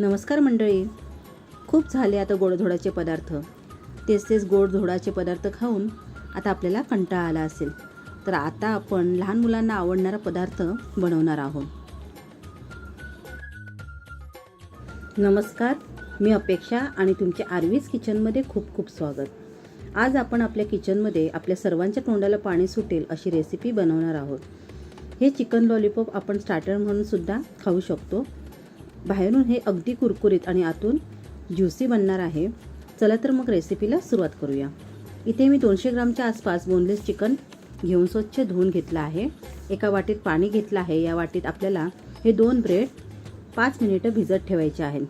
नमस्कार मंडळी. खूप झाले आता गोडधोडाचे पदार्थ. तेच तेच गोडधोडाचे पदार्थ खाऊन आता आपल्याला कंटाळा आला असेल. तर आता आपण लहान मुलांना आवडणारा पदार्थ बनवणार आहोत. नमस्कार. मी अपेक्षा आणि तुमच्या आरवीज किचनमध्ये खूप खूप स्वागत. आज आपण आपल्या किचनमध्ये आपल्या सर्वांच्या तोंडाला पाणी सुटेल अशी रेसिपी बनवणार आहोत. हे चिकन लॉलीपॉप आपण स्टार्टर म्हणून सुद्धा खाऊ शकतो. बाहेरून हे अगदी कुरकुरीत आणि आतून ज्युसी बनणार आहे. चला तर मग रेसिपीला सुरुवात करूया. इथे मी दोनशे ग्रामच्या आसपास बोनलेस चिकन घेऊन स्वच्छ धुवून घेतलं आहे. एका वाटीत पाणी घेतलं आहे. या वाटीत आपल्याला हे दोन ब्रेड पाच मिनिटं भिजत ठेवायचे आहेत.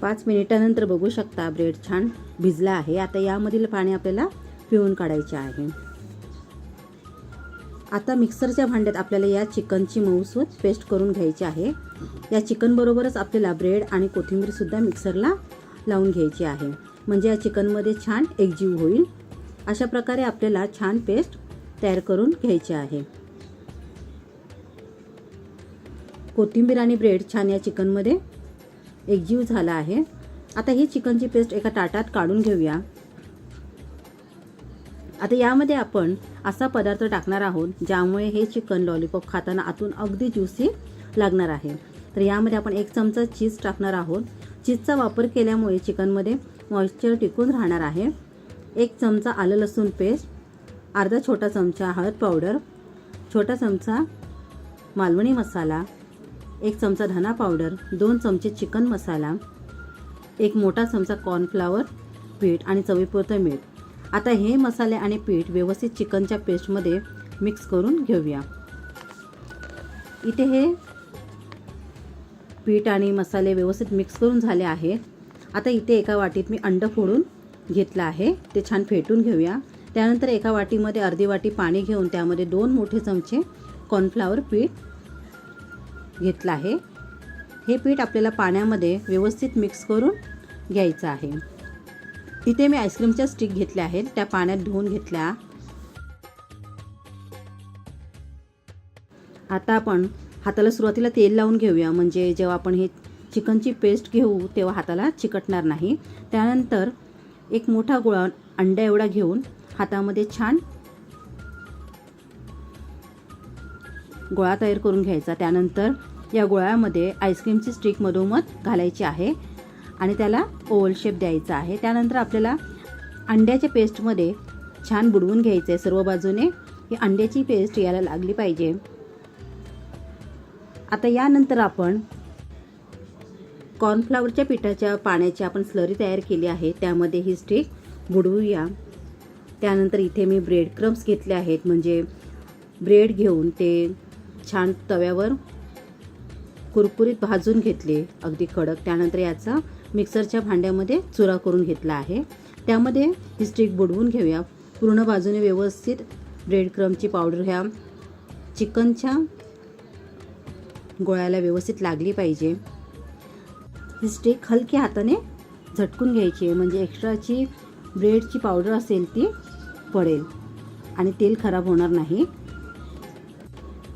पाच मिनिटानंतर बघू शकता ब्रेड छान भिजला आहे. आता यामधील पाणी आपल्याला पिळून काढायचे आहे. आता मिक्सरच्या भांड्यात आपल्याला या चिकनची मऊसूत पेस्ट करून घ्यायची आहे. या चिकनबरोबरच आपल्याला ब्रेड आणि कोथिंबीरसुद्धा मिक्सरला लावून घ्यायची आहे. म्हणजे या चिकनमध्ये छान एकजीव होईल. अशा प्रकारे आपल्याला छान पेस्ट तयार करून घ्यायची आहे. कोथिंबीर आणि ब्रेड छान या चिकनमध्ये एकजीव झाला आहे. आता ही चिकनची पेस्ट एका ताटात काढून घेऊया. आता यामध्ये आपण असा पदार्थ टाकणार आहोत ज्यामुळे हे चिकन लॉलीपॉप खाताना आतून अगदी ज्युसी लागणार आहे. तर यामध्ये आपण एक चमचा चीज टाकणार आहोत. चीजचा वापर केल्यामुळे चिकनमध्ये मॉइश्चर टिकून राहणार आहे. एक चमचा आलं लसूण पेस्ट अर्धा छोटा चमचा हळद पावडर छोटा चमचा मालवणी मसाला एक चमचा धना पावडर दोन चमचे चिकन मसाला एक मोठा चमचा कॉर्नफ्लावर पीठ आणि चवीपुरतं मीठ. आता हे मसाले आणि पीठ व्यवस्थित चिकनच्या पेस्टमध्ये मिक्स करून घेऊया. इथे हे पीठ आणि मसाले व्यवस्थित मिक्स करून झाले आहे. आता इथे एका वाटीत मी अंड फोडून घेतलं आहे. ते छान फेटून घेऊया. त्यानंतर एका वाटीमध्ये अर्धी वाटी पाणी घेऊन त्यामध्ये दोन मोठे चमचे कॉर्नफ्लावर पीठ घेतलं आहे. हे पीठ आपल्याला पाण्यामध्ये व्यवस्थित मिक्स करून घ्यायचं आहे. इथे मी आईस्क्रीमच्या स्टिक घेतल्या आहेत त्या पाण्यात धुवून घेतल्या. आता आपण हाताला सुरुवातीला तेल लावून घेऊया म्हणजे जेव्हा आपण हे चिकनची पेस्ट घेऊ तेव्हा हाताला चिकटणार नाही. त्यानंतर एक मोठा गोळा अंड्या एवढा घेऊन हातामध्ये छान गोळा तयार करून घ्यायचा. त्यानंतर या गोळ्यामध्ये आईस्क्रीमची स्टिक मधोमध घालायची आहे. आणि त्याला ओवल शेप द्यायचा आहे. त्यानंतर आपल्याला अंड्याच्या पेस्टमध्ये छान बुडवून घ्यायचं आहे सर्व बाजूने. ही अंड्याची पेस्ट याला लागली पाहिजे. आता यानंतर आपण कॉर्नफ्लावरच्या पिठाच्या पाण्याची आपण स्लरी तयार केली आहे. त्यामध्ये ही स्टिक बुडवूया. त्यानंतर इथे मी ब्रेड क्रम्स घेतले आहेत. म्हणजे ब्रेड घेऊन ते छान तव्यावर कुरकुरीत भाजून घेतले. अगदी कडक. त्यानंतर याचा मिक्सरच्या भांड्यामध्ये चुरा करून घेतला आहे. त्यामध्ये ही स्टिक बुडवून घेऊया. पूर्ण बाजूने व्यवस्थित ब्रेड क्रमची पावडर ह्या चिकनच्या गोळ्याला व्यवस्थित लागली पाहिजे. ही स्टिक हलक्या हाताने झटकून घ्यायची आहे. म्हणजे एक्स्ट्राची ब्रेडची पावडर असेल ती पडेल आणि तेल खराब होणार नाही.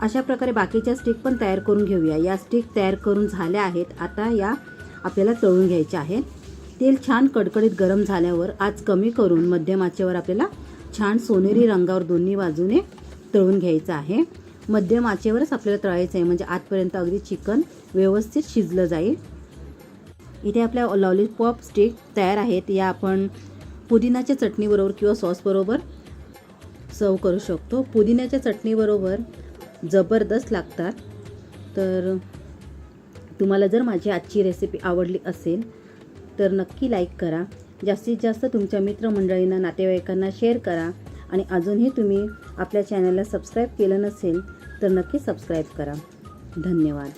अशा प्रकारे बाकीच्या स्टिक पण तयार करून घेऊया. या स्टिक तयार करून झाल्या आहेत. आता या आपल्याला तळून घ्यायचे आहे. तेल छान कडकडीत गरम झाल्यावर आज कमी करून मध्यम आचेवर आपल्याला छान सोनेरी रंगावर दोन्ही बाजूने तळून घ्यायचं आहे. मध्यम आचेवरच आपल्याला तळायचं आहे म्हणजे आतपर्यंत अगदी चिकन व्यवस्थित शिजलं जाईल. इथे आपल्या लॉलीपॉप स्टिक तयार आहेत. या आपण पुदिनाच्या चटणीबरोबर किंवा सॉसबरोबर सर्व करू शकतो. पुदिन्याच्या चटणीबरोबर जबरदस्त लागतात. तर तुम्हाला जर माझी आजची रेसिपी आवडली असेल तर नक्की लाईक करा. जास्तीत जास्त तुमच्या मित्रमंडळींना नातेवाईकांना शेअर करा. आणि अजूनही तुम्ही आपल्या चॅनलला सबस्क्राईब केलं नसेल तर नक्की सबस्क्राईब करा. धन्यवाद.